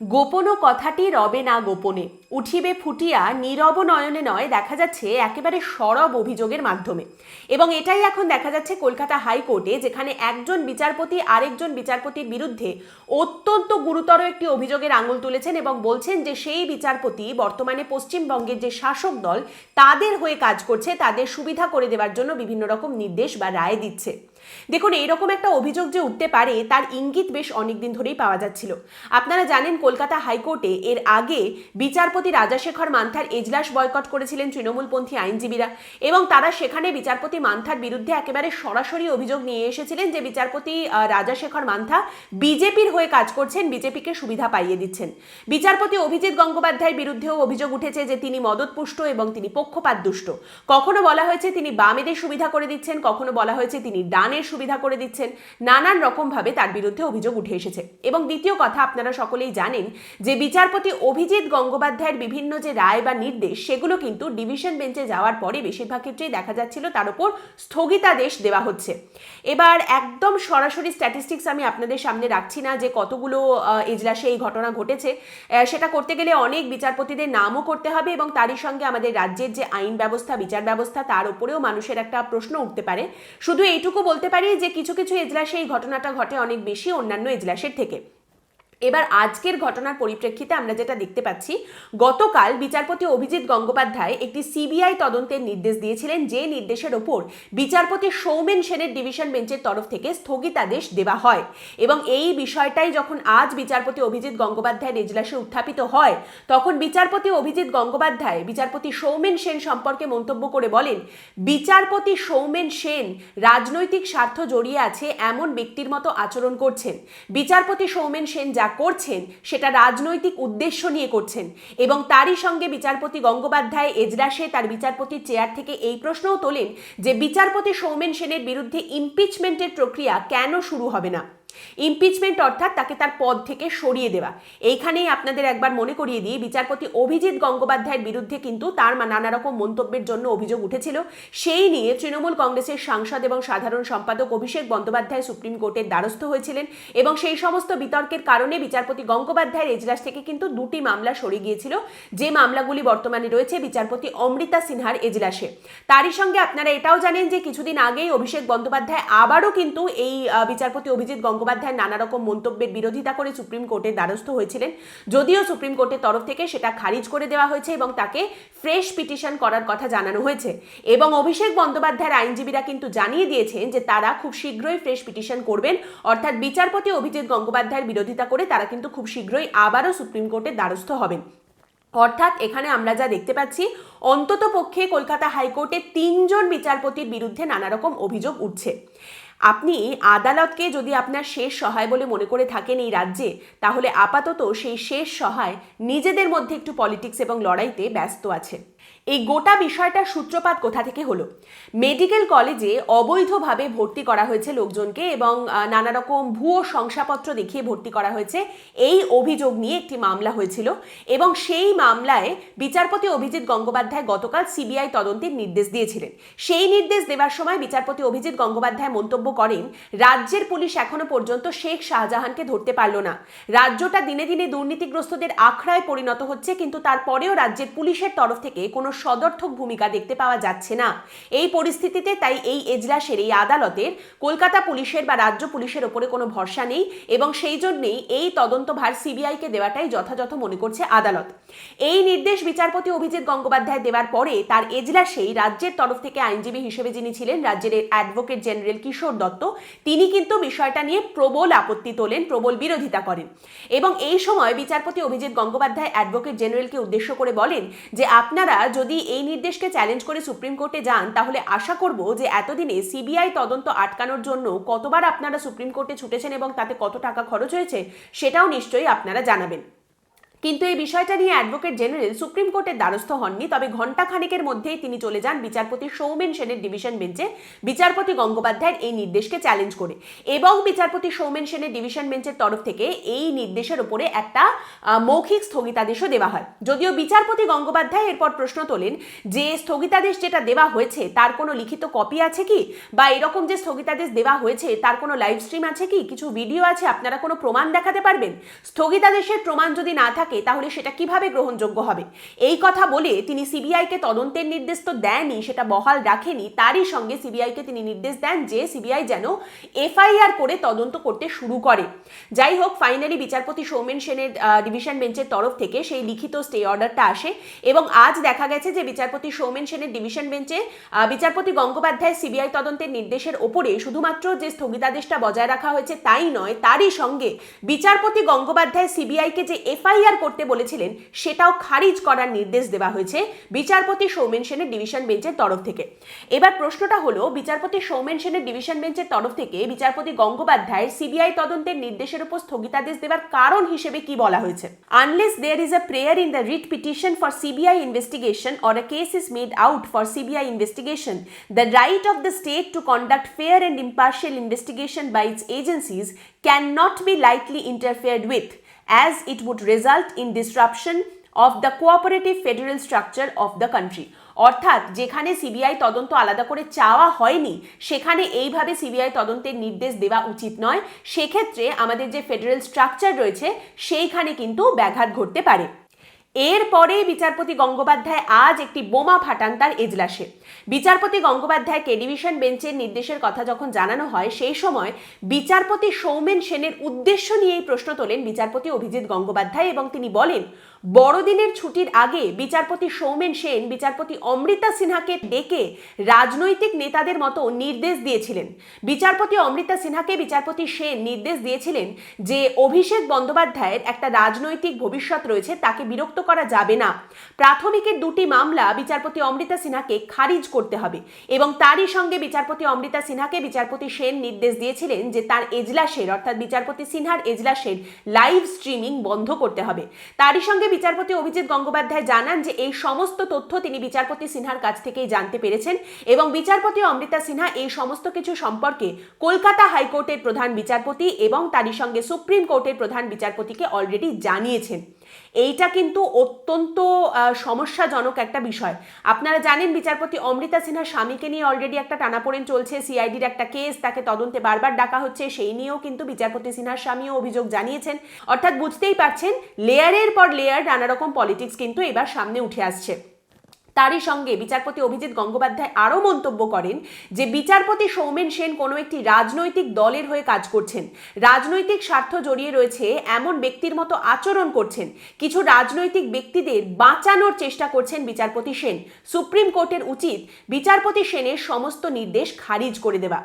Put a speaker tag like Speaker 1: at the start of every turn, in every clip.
Speaker 1: গোপনও কথাটি রবে না গোপনে। উঠিবে ফুটিয়া নীরব নয়নে নয় দেখা যাচ্ছে একেবারে সরব অভিযোগের মাধ্যমে। এবং এটাই এখন দেখা যাচ্ছে কলকাতা হাইকোর্টে, যেখানে একজন বিচারপতি আরেকজন বিচারপতির বিরুদ্ধে অত্যন্ত গুরুতর একটি অভিযোগের আঙুল তুলেছেন এবং বলছেন যে সেই বিচারপতি বর্তমানে পশ্চিমবঙ্গের যে শাসক দল, তাদের হয়ে কাজ করছে, তাদের সুবিধা করে দেওয়ার জন্য বিভিন্ন রকম নির্দেশ বা রায় দিচ্ছে। দেখুন, এইরকম একটা অভিযোগ যে উঠতে পারে, তার ইঙ্গিত বেশ অনেকদিন ধরেই পাওয়া যাচ্ছিল। আপনারা জানেন, কলকাতা হাইকোর্টে এর আগে বিচারপতি রাজাশেখর মান্থার এজলাস বয়কট করেছিলেন তৃণমূলপন্থী আইনজীবীরা এবং তারা সেখানে বিচারপতি মান্থার বিরুদ্ধে একেবারে সরাসরি অভিযোগ নিয়ে এসেছিলেন যে বিচারপতি রাজাশেখর মান্থা বিজেপির হয়ে কাজ করছেন, বিজেপিকে সুবিধা পাইয়ে দিচ্ছেন। বিচারপতি অভিজিৎ গঙ্গোপাধ্যায়ের বিরুদ্ধেও অভিযোগ উঠেছে যে তিনি মদতপুষ্ট এবং তিনি পক্ষপাত দুষ্ট কখনো বলা হয়েছে তিনি বামেদের সুবিধা করে দিচ্ছেন, কখনো বলা হয়েছে তিনি ডানের সুবিধা করে দিচ্ছেন। নানান রকমভাবে তার বিরুদ্ধে অভিযোগ উঠে এসেছে। এবং দ্বিতীয় কথা, আপনারা সকলেই জানেন যে বিচারপতি অভিজিৎ গঙ্গোপাধ্যায়ের বিভিন্ন যে রায় বা নির্দেশ, সেগুলো কিন্তু ডিভিশন বেঞ্চে যাওয়ার পরে বেশিরভাগ ক্ষেত্রেই দেখা যাচ্ছিল তার উপর স্থগিতাদেশ দেওয়া হচ্ছে। এবার একদম সরাসরি স্ট্যাটিস্টিক্স আমি আপনাদের সামনে রাখছি না যে কতগুলো এজলাসে এই ঘটনা ঘটেছে। সেটা করতে গেলে অনেক বিচারপতিদের নামও করতে হবে এবং তারই সঙ্গে আমাদের রাজ্যের যে আইন ব্যবস্থা, বিচার ব্যবস্থা, তার উপরেও মানুষের একটা প্রশ্ন উঠতে পারে। শুধু এইটুকু বলতে পারি যে কিছু কিছু এজলাসে এই ঘটনাটা ঘটে অনেক বেশি অন্যান্য এজলাসের থেকে। এবার আজকের ঘটনার পরিপ্রেক্ষিতে আমরা যেটা দেখতে পাচ্ছি, গতকাল বিচারপতি অভিজিৎ গঙ্গোপাধ্যায় একটি সিবিআই তদন্তের নির্দেশ দিয়েছিলেন, যে নির্দেশের ওপর বিচারপতি সৌমেন সেনের ডিভিশন বেঞ্চের তরফ থেকে স্থগিতাদেশ দেওয়া হয়। এবং এই বিষয়টাই যখন আজ বিচারপতি অভিজিৎ গঙ্গোপাধ্যায়ের এজলাসে উত্থাপিত হয়, তখন বিচারপতি অভিজিৎ গঙ্গোপাধ্যায় বিচারপতি সৌমেন সেন সম্পর্কে মন্তব্য করে বলেন, বিচারপতি সৌমেন সেন রাজনৈতিক স্বার্থ জড়িয়ে আছে এমন ব্যক্তির মতো আচরণ করছেন। বিচারপতি সৌমেন সেন যা করছেন, সেটা রাজনৈতিক উদ্দেশ্য নিয়ে করছেন। এবং তারই সঙ্গে বিচারপতি গঙ্গোপাধ্যায় এজরাসে তার বিচারপতির চেয়ার থেকে এই প্রশ্নও তোলেন যে বিচারপতি সৌমেন সেনের বিরুদ্ধে ইমপিচমেন্টের প্রক্রিয়া কেন শুরু হবে না। ইমপিচমেন্ট অর্থাৎ তাকে তার পদ থেকে সরিয়ে দেওয়া। এইখানেই আপনাদের একবার মনে করিয়ে দিই, বিচারপতি অভিজিৎ গঙ্গোপাধ্যায়ের বিরুদ্ধে কিন্তু তার নানা রকম মন্তব্যের জন্য অভিযোগ উঠেছিল। সেই নিয়ে তৃণমূল কংগ্রেসের সাংসদ এবং সাধারণ সম্পাদক অভিষেক বন্দ্যোপাধ্যায় সুপ্রিম কোর্টের দ্বারস্থ হয়েছিলেন এবং সেই সমস্ত বিতর্কের কারণে বিচারপতি গঙ্গোপাধ্যায়ের এজলাস থেকে কিন্তু দুটি মামলা সরে গিয়েছিল। যে মামলাগুলি বর্তমানে রয়েছে, বিচারপতি অমৃতা সিনহার এজলাসে। তারই সঙ্গে আপনারা এটাও জানেন যে কিছুদিন আগেই অভিষেক বন্দ্যোপাধ্যায় আবারও কিন্তু এই বিচারপতি অভিজিৎ গঙ্গোপাধ্যায় নানা রকম মন্তব্যের বিরোধিতা করে সুপ্রিম কোর্টের দ্বারস্থ হয়েছিলেন। যদিও সুপ্রিম কোর্টের তরফ থেকে সেটা খারিজ করে দেওয়া হয়েছে এবং তাকে ফ্রেশ পিটিশন করার কথা জানানো হয়েছে। এবং অভিষেক বন্দ্যোপাধ্যায়ের আইনজীবীরা কিন্তু জানিয়ে দিয়েছেন যে তারা খুব শীঘ্রই ফ্রেশ পিটিশন করবেন। অর্থাৎ বিচারপতি অভিজিৎ গঙ্গোপাধ্যায়ের বিরোধিতা করে তারা কিন্তু খুব শীঘ্রই আবারও সুপ্রিম কোর্টের দ্বারস্থ হবেন। অর্থাৎ এখানে আমরা যা দেখতে পাচ্ছি অন্তত পক্ষে কলকাতা হাইকোর্টে তিনজন বিচারপতির বিরুদ্ধে নানা রকম অভিযোগ উঠছে। আপনি আদালতকে যদি আপনার শেষ সহায় বলে মনে করে থাকেন এই রাজ্যে, তাহলে আপাতত সেই শেষ সহায় নিজেদের মধ্যে একটু পলিটিক্স এবং লড়াইতে ব্যস্ত আছে এই গোটা বিষয়টার সূত্রপাত কোথা থেকে হলো? মেডিকেল কলেজে অবৈধভাবে ভর্তি করা হয়েছে লোকজনকে এবং নানা রকম ভুয়ো শংসাপত্র দেখিয়ে ভর্তি করা হয়েছে। এই অভিযোগ নিয়ে একটি মামলা হয়েছিল এবং সেই মামলায় বিচারপতি অভিজিৎ গঙ্গোপাধ্যায় গতকাল সিবিআই তদন্তের নির্দেশ দিয়েছিলেন। সেই নির্দেশ দেওয়ার সময় বিচারপতি অভিজিৎ গঙ্গোপাধ্যায় মন্তব্য করেন, রাজ্যের পুলিশ এখনও পর্যন্ত শেখ শাহজাহানকে ধরতে পারল না। রাজ্যটা দিনে দিনে দুর্নীতিগ্রস্তদের আখড়ায় পরিণত হচ্ছে, কিন্তু তারপরেও রাজ্যের পুলিশের তরফ থেকে কোনো সদর্থক ভূমিকা দেখতে পাওয়া যাচ্ছে না। এই পরিস্থিতিতে তাই এই এজলাসের, এই আদালতের কলকাতা পুলিশের বা রাজ্য পুলিশের ওপরে কোনো ভরসা নেই এবং সেই জন্যেই এই তদন্তভার সিবিআইকে দেওয়াটাই যথাযথ মনে করছে আদালত। এই নির্দেশ বিচারপতি অভিজিৎ গঙ্গোপাধ্যায় দেওয়ার পরে তার এজলাসেই রাজ্যের তরফ থেকে আইনজীবী হিসেবে যিনি ছিলেন, রাজ্যের অ্যাডভোকেট জেনারেল কিশোর দত্ত, তিনি কিন্তু বিষয়টা নিয়ে প্রবল আপত্তি তোলেন, প্রবল বিরোধিতা করেন। এবং এই সময় বিচারপতি অভিজিৎ গঙ্গোপাধ্যায় অ্যাডভোকেট জেনারেলকে উদ্দেশ্য করে বলেন যে আপনারা যদি এই নির্দেশকে চ্যালেঞ্জ করে সুপ্রিম কোর্টে যান, তাহলে আশা করব যে এতদিনে সিবিআই তদন্ত আটকানোর জন্য কতবার আপনারা সুপ্রিম কোর্টে ছুটেছেন এবং তাতে কত টাকা খরচ হয়েছে, সেটাও নিশ্চয়ই আপনারা জানাবেন। কিন্তু এই বিষয়টা নিয়ে অ্যাডভোকেট জেনারেল সুপ্রিম কোর্টের দ্বারস্থ হননি, তবে ঘণ্টা খানেকের মধ্যেই তিনি চলে যান বিচারপতি সৌমেন সেনের ডিভিশন বেঞ্চে বিচারপতি গঙ্গোপাধ্যায়ের এই নির্দেশকে চ্যালেঞ্জ করে। এবং বিচারপতি সৌমেন সেনের ডিভিশন বেঞ্চের তরফ থেকে এই নির্দেশের উপরে একটা মৌখিক স্থগিতাদেশও দেওয়া হয়। যদিও বিচারপতি গঙ্গোপাধ্যায় এরপর প্রশ্ন তোলেন যে স্থগিতাদেশ যেটা দেওয়া হয়েছে তার কোনো লিখিত কপি আছে কি? বা এরকম যে স্থগিতাদেশ দেওয়া হয়েছে তার কোনো লাইভ স্ট্রিম আছে কি? কিছু ভিডিও আছে? আপনারা কোনো প্রমাণ দেখাতে পারবেন? স্থগিতাদেশের প্রমাণ যদি না থাকে তাহলে সেটা কীভাবে গ্রহণযোগ্য হবে? এই কথা বলে তিনি সিবিআইকে তদন্তের নির্দেশ তো দেনই, সেটা বহাল রাখেনি। তারই সঙ্গে সিবিআইকে তিনি নির্দেশ দেন যে সিবিআই যেন এফআইআর করে তদন্ত করতে শুরু করে। যাই হোক, ফাইনালি বিচারপতি সৌমেন সেনের ডিভিশন বেঞ্চের তরফ থেকে সেই লিখিত স্টে অর্ডারটা আসে এবং আজ দেখা গেছে যে বিচারপতি সৌমেন সেনের ডিভিশন বেঞ্চে বিচারপতি গঙ্গোপাধ্যায় সিবিআই তদন্তের নির্দেশের ওপরে শুধুমাত্র যে স্থগিতাদেশটা বজায় রাখা হয়েছে তাই নয়, তারই সঙ্গে বিচারপতি গঙ্গোপাধ্যায় সিবিআইকে যে এফআইআর করতে বলেছিলেন সেটাও খারিজ করার নির্দেশ দেওয়া হয়েছে বিচারপতি সৌমেন সেনের ডিভিশন বেঞ্চের তরফ থেকে। এবার প্রশ্নটা হলো বিচারপতি সৌমেন সেনের ডিভিশন বেঞ্চের তরফ থেকে বিচারপতি গঙ্গোপাধ্যায় সিবিআই তদন্তের নির্দেশের উপর স্থগিতাদেশ দেওয়ার কারণ হিসেবে কি বলা হয়েছে? Unless there is a prayer in the writ petition for CBI investigation or case case made out out for CBI the right of the state to conduct fair fair and investigation investigation by its agencies not be lightly interfered with, as it would result in disruption of the cooperative federal structure of the country. অর্থাৎ যেখানে CBI তদন্ত আলাদা করে চাওয়া হয়নি, সেখানে এইভাবে CBI তদন্তের নির্দেশ দেওয়া উচিত নয় সেক্ষেত্রে আমাদের যে ফেডারেল স্ট্রাকচার রয়েছে, সেইখানে কিন্তু ব্যাঘাত ঘটতে পারে এরপরে বিচারপতি গঙ্গোপাধ্যায় আজ একটি বোমা ফাটান তার এজলাসে। বিচারপতি গঙ্গোপাধ্যায়কে ডিভিশন বেঞ্চের নির্দেশের কথা যখন জানানো হয়, সেই সময় বিচারপতি সৌমেন সেনের উদ্দেশ্য নিয়েই প্রশ্ন তোলেন বিচারপতি অভিজিৎ গঙ্গোপাধ্যায় এবং তিনি বলেন বড়দিনের ছুটির আগে বিচারপতি সৌমেন সেন, বিচারপতি অমৃতা সিনহাকে ডেকে রাজনৈতিক নেতাদের মতো নির্দেশ দিয়েছিলেন। বিচারপতি অমৃতা সিনহাকে বিচারপতি সেন নির্দেশ দিয়েছিলেন যে অভিষেক বন্দ্যোপাধ্যায়ের একটা রাজনৈতিক ভবিষ্যৎ রয়েছে, তাকে বিরক্ত করা যাবে না। প্রাথমিকের দুটি মামলা বিচারপতি অমৃতা সিনহাকে খারিজ করতে হবে এবং তারই সঙ্গে বিচারপতি অমৃতা সিনহাকে বিচারপতি সেন নির্দেশ দিয়েছিলেন যে তার এজলাসের, অর্থাৎ বিচারপতি সিনহার এজলাসের লাইভ স্ট্রিমিং বন্ধ করতে হবে। তারই সঙ্গে বিচারপতি অভিজিৎ গঙ্গোপাধ্যায় জানান যে এই সমস্ত তথ্য তিনি বিচারপতি সিনহার কাছ থেকেই জানতে পেরেছেন এবং বিচারপতি অমৃতা সিনহা এই সমস্ত কিছু সম্পর্কে কলকাতা হাইকোর্টের প্রধান বিচারপতি এবং তারই সঙ্গে সুপ্রিম কোর্টের প্রধান বিচারপতিকে অলরেডি জানিয়েছেন। এইটা কিন্তু অত্যন্ত সমস্যাজনক একটা বিষয়। আপনারা জানেন বিচারপতি অমৃতা সিনহার স্বামীকে নিয়ে অলরেডি একটা টানাপোড়েন চলছে সিআইডির একটা কেস তাকে তদন্তে বারবার ডাকা হচ্ছে, সেই নিয়েও কিন্তু বিচারপতি সিনহার স্বামীও অভিযোগ জানিয়েছেন। অর্থাৎ বুঝতেই পারছেন লেয়ারের পর লেয়ার নানা রকম পলিটিক্স কিন্তু এবার সামনে উঠে আসছে। তারই সঙ্গে বিচারপতি অভিজিৎ গঙ্গোপাধ্যায় আরও মন্তব্য করেন যে বিচারপতি সৌমেন সেন কোনো একটি রাজনৈতিক দলের হয়ে কাজ করছেন। রাজনৈতিক স্বার্থ জড়িয়ে রয়েছে, এমন ব্যক্তির মতো আচরণ করছেন। কিছু রাজনৈতিক ব্যক্তিদের বাঁচানোর চেষ্টা করছেন বিচারপতি সেন। সুপ্রিম কোর্টের উচিত বিচারপতি সেনের সমস্ত নির্দেশ খারিজ করে দেওয়া।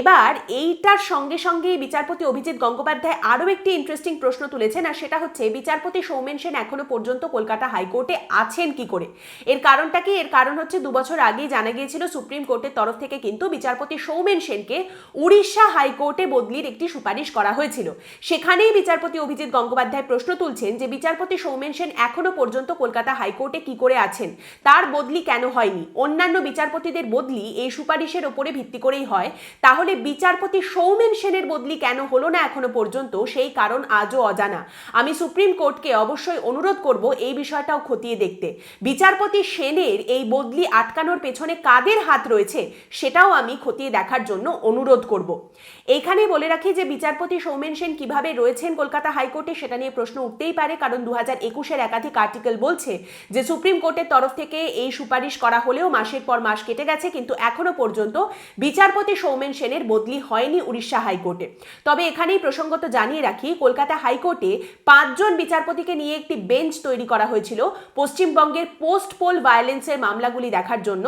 Speaker 1: এবার এইটার সঙ্গে সঙ্গে বিচারপতি অভিজিৎ গঙ্গোপাধ্যায় আরও একটি ইন্টারেস্টিং প্রশ্ন তুলেছেন, আর সেটা হচ্ছে, বিচারপতি সৌমেন সেন এখনও পর্যন্ত কলকাতা হাইকোর্টে আছেন কি করে? এর কারণটা কি? এর কারণ হচ্ছে, দু বছর আগেই জানা গিয়েছিল, সুপ্রিম কোর্টের তরফ থেকে কিন্তু বিচারপতি সৌমেন সেনকে উড়িষ্যা হাইকোর্টে বদলির একটি সুপারিশ করা হয়েছিল। সেখানেই বিচারপতি অভিজিৎ গঙ্গোপাধ্যায় প্রশ্ন তুলছেন যে, বিচারপতি সৌমেন সেন এখনও পর্যন্ত কলকাতা হাইকোর্টে কি করে আছেন? তার বদলি কেন হয়নি? অন্যান্য বিচারপতিদের বদলি এই সুপারিশের ওপরে ভিত্তি করেই হয়। তাহলে বিচারপতি সৌমেন সেনের বদলি কেন হলো না এখনও পর্যন্ত? সেই কারণ আজও অজানা। আমি সুপ্রিম কোর্টকে অবশ্যই অনুরোধ করব এই বিষয়টাও খতিয়ে দেখতে। বিচারপতি সেনের এই বদলি আটকানোর পেছনে কাদের হাত রয়েছে সেটাও আমি খতিয়ে দেখার জন্য অনুরোধ করব। এখানে বলে রাখি যে বিচারপতি সৌমেন সেন কীভাবে রয়েছেন কলকাতা হাইকোর্টে সেটা নিয়ে প্রশ্ন উঠতেই পারে, কারণ দু হাজার একুশের একাধিক আর্টিকেল বলছে যে সুপ্রিম কোর্টের তরফ থেকে এই সুপারিশ করা হলেও মাসের পর মাস কেটে গেছে, কিন্তু এখনও পর্যন্ত বিচারপতি সৌমেন সেনের বদলি হয়নি উড়িষ্যা হাইকোর্টে। তবে এখানেই প্রসঙ্গত জানিয়ে রাখি, কলকাতা হাইকোর্টে পাঁচজন বিচারপতিকে নিয়ে একটি বেঞ্চ তৈরি করা হয়েছিল। পশ্চিমবঙ্গের পোস্ট পোল ভায়োলেন্সের মামলাগুলি দেখার জন্য।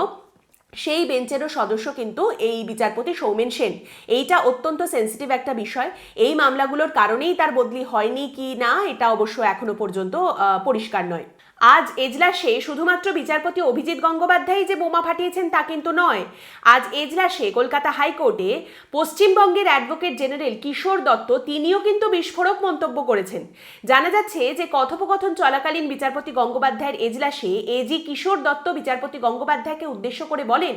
Speaker 1: সেই বেঞ্চেরও সদস্য কিন্তু এই বিচারপতি সৌমেন সেন। এইটা অত্যন্ত সেন্সিটিভ একটা বিষয়। এই মামলাগুলোর কারণেই তার বদলি হয়নি কি না, এটা অবশ্য এখনও পর্যন্ত পরিষ্কার নয়। আজ এজলাসে শুধুমাত্র বিচারপতি অভিজিৎ গঙ্গোপাধ্যায় যে বোমা ফাটিয়েছেন তা কিন্তু নয়। আজ এজলাসে কলকাতা হাইকোর্টে পশ্চিমবঙ্গের অ্যাডভোকেট জেনারেল কিশোর দত্ত তিনিও কিন্তু বিস্ফোরক মন্তব্য করেছেন। জানা যাচ্ছে যে কথোপকথন চলাকালীন বিচারপতি গঙ্গোপাধ্যায়ের এজলাসে এজি কিশোর দত্ত বিচারপতি গঙ্গোপাধ্যায়কে উদ্দেশ্য করে বলেন,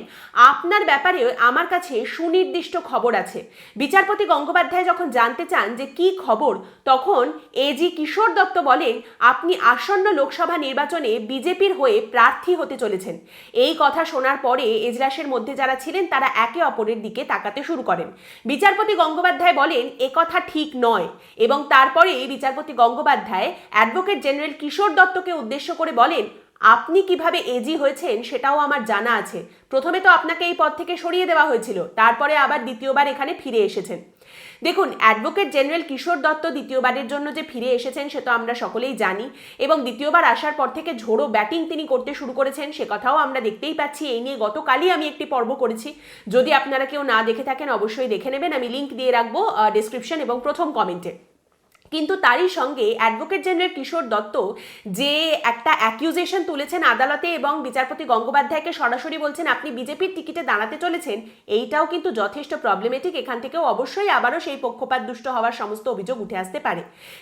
Speaker 1: আপনার ব্যাপারে আমার কাছে সুনির্দিষ্ট খবর আছে। বিচারপতি গঙ্গোপাধ্যায় যখন জানতে চান যে কি খবর, তখন এজি কিশোর দত্ত বলেন, আপনি আসন্ন লোকসভা নির্বাচনে বিজেপির হয়ে প্রার্থী হতে চলেছেন। এই কথা শোনার পরে এজলাসের মধ্যে যারা ছিলেন, তারা একে অপরের দিকে তাকাতে শুরু করেন। বিচারপতি গঙ্গোপাধ্যায় বলেন একথা ঠিক নয়। এবং তারপরে বিচারপতি গঙ্গোপাধ্যায় অ্যাডভোকেট জেনারেল কিশোর দত্তকে উদ্দেশ্য করে বলেন, আপনি কীভাবে এজি হয়েছেন সেটাও আমার জানা আছে। প্রথমে তো আপনাকে এই পদ থেকে সরিয়ে দেওয়া হয়েছিল, তারপরে আবার দ্বিতীয়বার এখানে ফিরে এসেছেন। দেখুন অ্যাডভোকেট জেনারেল কিশোর দত্ত দ্বিতীয়বারের জন্য যে ফিরে এসেছেন, সে তো আমরা সকলেই জানি। এবং দ্বিতীয়বার আসার পর থেকে ঝোড়ো ব্যাটিং তিনি করতে শুরু করেছেন, সে কথাও আমরা দেখতেই পাচ্ছি। এই নিয়ে গতকালই আমি একটি পর্ব করেছি। যদি আপনারা কেউ না দেখে থাকেন, অবশ্যই দেখে নেবেন। আমি লিঙ্ক দিয়ে রাখব ডিসক্রিপশন এবং প্রথম কমেন্টে কিন্তু তারই সঙ্গে অ্যাডভোকেট জেনারেল কিশোর দত্ত যে একটা অ্যাকিউজেশন তুলেছেন আদালতে এবং বিচারপতি গঙ্গোপাধ্যায়কে সরাসরি বলছেন, আপনি বিজেপির টিকিটে দাঁড়াতে চলেছেন। এইটাও কিন্তু যথেষ্ট প্রবলেমেটিক এখান থেকেও অবশ্যই আবারও সেই পক্ষপাত দুষ্ট হওয়ার সমস্ত অভিযোগ উঠে আসতে পারে।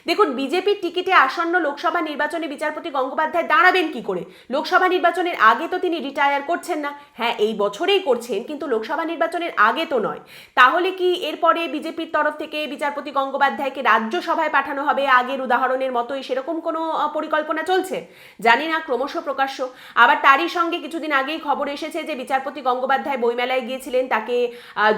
Speaker 1: দেখুন, বিজেপির টিকিটে আসন্ন লোকসভা নির্বাচনে বিচারপতি গঙ্গোপাধ্যায় দাঁড়াবেন কি করে? লোকসভা নির্বাচনের আগে তো তিনি রিটায়ার করছেন না। হ্যাঁ এই বছরেই করছেন, কিন্তু লোকসভা নির্বাচনের আগে তো নয়। তাহলে কি এরপরে বিজেপির তরফ থেকে বিচারপতি গঙ্গোপাধ্যায়কে রাজ্যসভায় পাঠানো হবে আগের উদাহরণের মতোই। সেরকম কোনো পরিকল্পনা চলছে? জানি না, ক্রমশ প্রকাশ্য। আবার তারই সঙ্গে কিছুদিন আগেই খবর এসেছে যে বিচারপতি গঙ্গোপাধ্যায় বইমেলায় গিয়েছিলেন। তাকে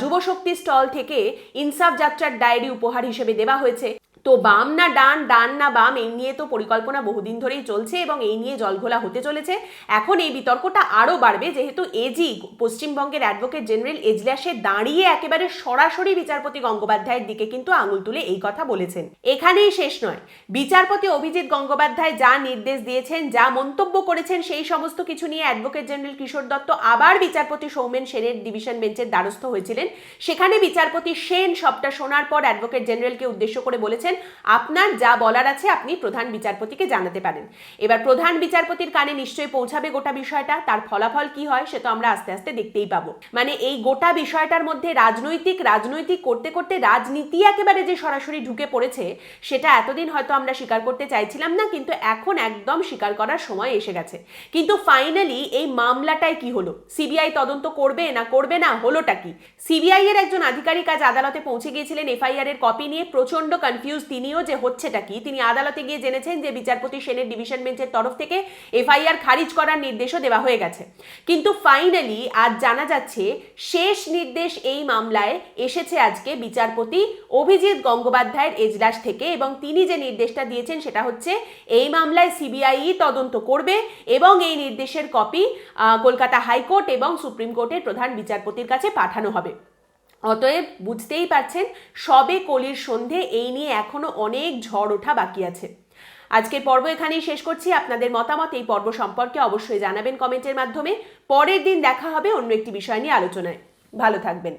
Speaker 1: যুবশক্তি স্টল থেকে ইনসাফ যাত্রার ডায়েরি উপহার হিসেবে দেওয়া হয়েছে। তো বাম না ডান ডান না বাম, এই নিয়ে তো পরিকল্পনা বহুদিন ধরেই চলছে এবং এই নিয়ে জলঘোলা হতে চলেছে। এখন এই বিতর্কটা আরও বাড়বে, যেহেতু এজি, পশ্চিমবঙ্গের অ্যাডভোকেট জেনারেল এজলাসে দাঁড়িয়ে একেবারে সরাসরি বিচারপতি গঙ্গোপাধ্যায়ের দিকে কিন্তু আঙুল তুলে এই কথা বলেছেন। এখানেই শেষ নয়। বিচারপতি অভিজিৎ গঙ্গোপাধ্যায় যা নির্দেশ দিয়েছেন, যা মন্তব্য করেছেন, সেই সমস্ত কিছু নিয়ে অ্যাডভোকেট জেনারেল কিশোর দত্ত আবার বিচারপতি সৌমেন সেনের ডিভিশন বেঞ্চের দ্বারস্থ হয়েছিলেন। সেখানে বিচারপতি সেন সবটা শোনার পর অ্যাডভোকেট জেনারেলকে উদ্দেশ্য করে বলেছেন আপনার যা বলার আছে আপনি প্রধান বিচারপতিকে জানাতে পারেন। এবার প্রধান বিচারপতির কানে নিশ্চয়ই পৌঁছাবে গোটা বিষয়টা, তার ফলাফল কি হয় সে তো আমরা আস্তে আস্তে দেখতেই পাবো। মানে এই গোটা বিষয়টার মধ্যে রাজনৈতিক রাজনৈতিক করতে করতে রাজনীতি একেবারে যে সরাসরি ঢুকে পড়েছে, সেটা এতদিন হয়তো আমরা স্বীকার করতে চাইছিলাম না, কিন্তু এখন একদম স্বীকার করার সময় এসে গেছে। কিন্তু ফাইনালি এই মামলাটায় কি হলো? সিবিআই তদন্ত করবে না করবে না হলোটা কি? সিবিআই এর একজন আধিকারিক আজ আদালতে পৌঁছে গিয়েছিলেন, এফআইআর এর কপি নিয়ে প্রচণ্ড কনফিউজ তিনিও যে হচ্ছেটা কি? তিনি আদালতে গিয়ে জেনেছেন যে বিচারপতি সেনের ডিভিশন বেঞ্চের তরফ থেকে এফআইআর খারিজ করার নির্দেশও দেওয়া হয়ে গেছে। কিন্তু ফাইনালি আজ জানা যাচ্ছে, শেষ নির্দেশ এই মামলায় এসেছে আজকে বিচারপতি অভিজিৎ গঙ্গোপাধ্যায়ের এজলাস থেকে এবং তিনি যে নির্দেশটা দিয়েছেন সেটা হচ্ছে, এই মামলায় সিবিআই তদন্ত করবে এবং এই নির্দেশের কপি কলকাতা হাইকোর্ট এবং সুপ্রিম কোর্টের প্রধান বিচারপতির কাছে পাঠানো হবে। অতএব বুঝতেই পারছেন, সবে কলির সন্ধে এই নিয়ে এখনও অনেক ঝড় ওঠা বাকি আছে। আজকের পর্ব এখানেই শেষ করছি। আপনাদের মতামত এই পর্ব সম্পর্কে অবশ্যই জানাবেন কমেন্টের মাধ্যমে। পরের দিন দেখা হবে অন্য একটি বিষয় নিয়ে আলোচনায়। ভালো থাকবেন।